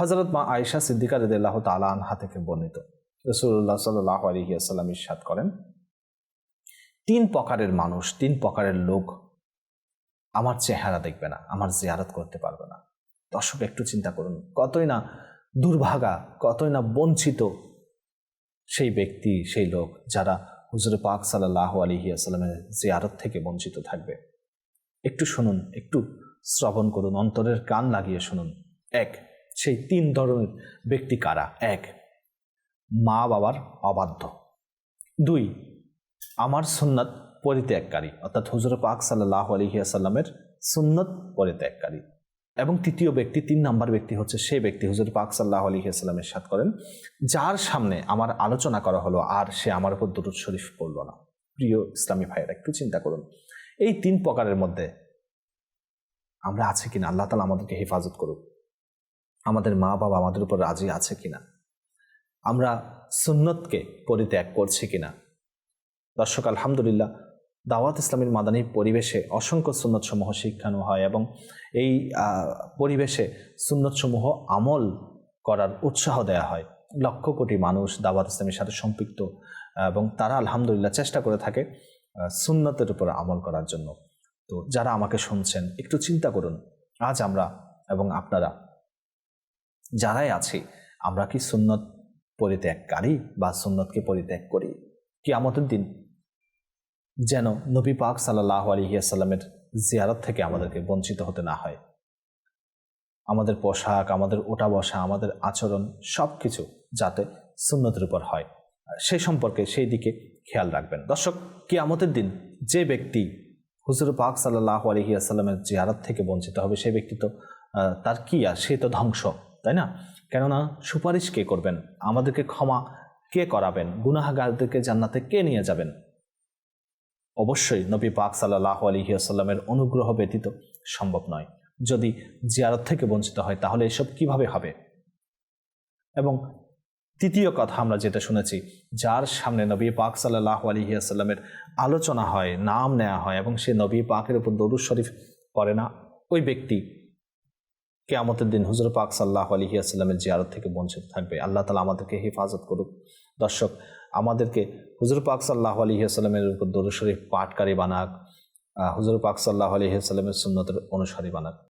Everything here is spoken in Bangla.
হজরত মা আয়েশা সিদ্দিকা রদিল্লাহ তালা আনহা থেকে বর্ণিত। রসুল্লাহ সাল্লাহ আলহি আসাল্লাম ইসাদ করেন, তিন প্রকারের মানুষ, তিন প্রকারের লোক আমার চেহারা দেখবে না, আমার জিয়ারত করতে পারবে না। দর্শক, একটু চিন্তা করুন, কতই না দুর্ভাগা, কতই না বঞ্চিত সেই ব্যক্তি, সেই লোক যারা হুজুর পাক সাল্লাহ আলহি আসাল্লামের জিয়ারত থেকে বঞ্চিত থাকবে। একটু শুনুন, একটু শ্রবণ করুন, অন্তরের কান লাগিয়ে শুনুন। এক সেই তিন ধরনের ব্যক্তি কারা? এক, মা বাবার অবাধ্য। দুই, আমার সুন্নত পরিত্যাগকারী, অর্থাৎ হুজুর পাক সাল্লাহ আলহিয়াসাল্লামের সুন্নত পরিত্যাগকারী। এবং তৃতীয় ব্যক্তি, তিন নাম্বার ব্যক্তি হচ্ছে সেই ব্যক্তি হুজুর পাক সাল্লাহ আলহিহাস্লামের সাথ করেন, যার সামনে আমার আলোচনা করা হলো আর সে আমার উপর দুরুদ শরীফ পড়ল না। প্রিয় ইসলামী ভাইয়েরা, একটু চিন্তা করুন। এই তিন প্রকারের মধ্যে আমরা আছে কিনা? আল্লাহ তালা আমাদেরকে হেফাজত করুক। আমাদের মা বাবা আমাদের উপর রাজি আছে কিনা? আমরা সুন্নতকে পরিত্যাগ করছি কিনা? দর্শক, আলহামদুলিল্লাহ, দাওয়াত ইসলামের মাদানী পরিবেশে অসংখ্য সুন্নতসমূহ শিক্ষানো হয় এবং এই পরিবেশে সুন্নতসমূহ আমল করার উৎসাহ দেয়া হয়। লক্ষ কোটি মানুষ দাওয়াত ইসলামের সাথে সম্পৃক্ত, এবং তারা আলহামদুলিল্লাহ চেষ্টা করে থাকে সুন্নতের উপর আমল করার জন্য। তো যারা আমাকে শুনছেন, একটু চিন্তা করুন। আজ আমরা এবং আপনারা যারাই আছি, আমরা কি সুন্নত পরিত্যাগকারী বা সুন্নতকে পরিত্যাগ করি? কি আমাদের দিন যেন নবী পাক সাল্লাহ আলহিয়াসাল্লামের জিয়ারত থেকে আমাদেরকে বঞ্চিত হতে না হয়। আমাদের পোশাক, আমাদের ওটা বসা, আমাদের আচরণ সব কিছু যাতে সুন্নতের উপর হয়। সেই সম্পর্কে সেই দিকে খেয়াল রাখবেন। দর্শক কি আমাদের দিন যে ব্যক্তি হুজুর পাক সাল্লাহ আলহিয়াসাল্লামের জিয়ারত থেকে বঞ্চিত হবে, সে ব্যক্তি তো তার কি আর সে তো ধ্বংস। তাই না? কেননা সুপারিশ কে করবেন? আমাদেরকে ক্ষমা কে করাবেন? গুনাহাগারদেরকে জান্নাতে কে নিয়ে যাবেন? অবশ্যই নবী পাক সাল্লাহ আলহিহাস্লামের অনুগ্রহ ব্যতীত সম্ভব নয়। যদি জিয়ারত থেকে বঞ্চিত হয়, তাহলে এসব কীভাবে হবে? এবং তৃতীয় কথা আমরা যেটা শুনেছি, যার সামনে নবী পাক সাল্লাহ আলহিহাস্লামের আলোচনা হয়, নাম নেওয়া হয় এবং সে নবী পাকের উপর দরুদ শরীফ করে না, ওই ব্যক্তি কেয়ামতের দিন হুজুর পাক সাল্লাহ আলহিয়াস্লামের জিয়ারত থেকে বঞ্চিত থাকবে। আল্লাহ তালা আমাদেরকে হেফাজত করুক। দর্শক, আমাদেরকে হুজুর পাক সাল্লাহ আলহিহাস্লামের উপর দরুশরীফ পাঠকারী বানাক হুজুর পাক সাল্লাহ আলহিহাস্লামের সুন্নতের অনুসারী বানাক।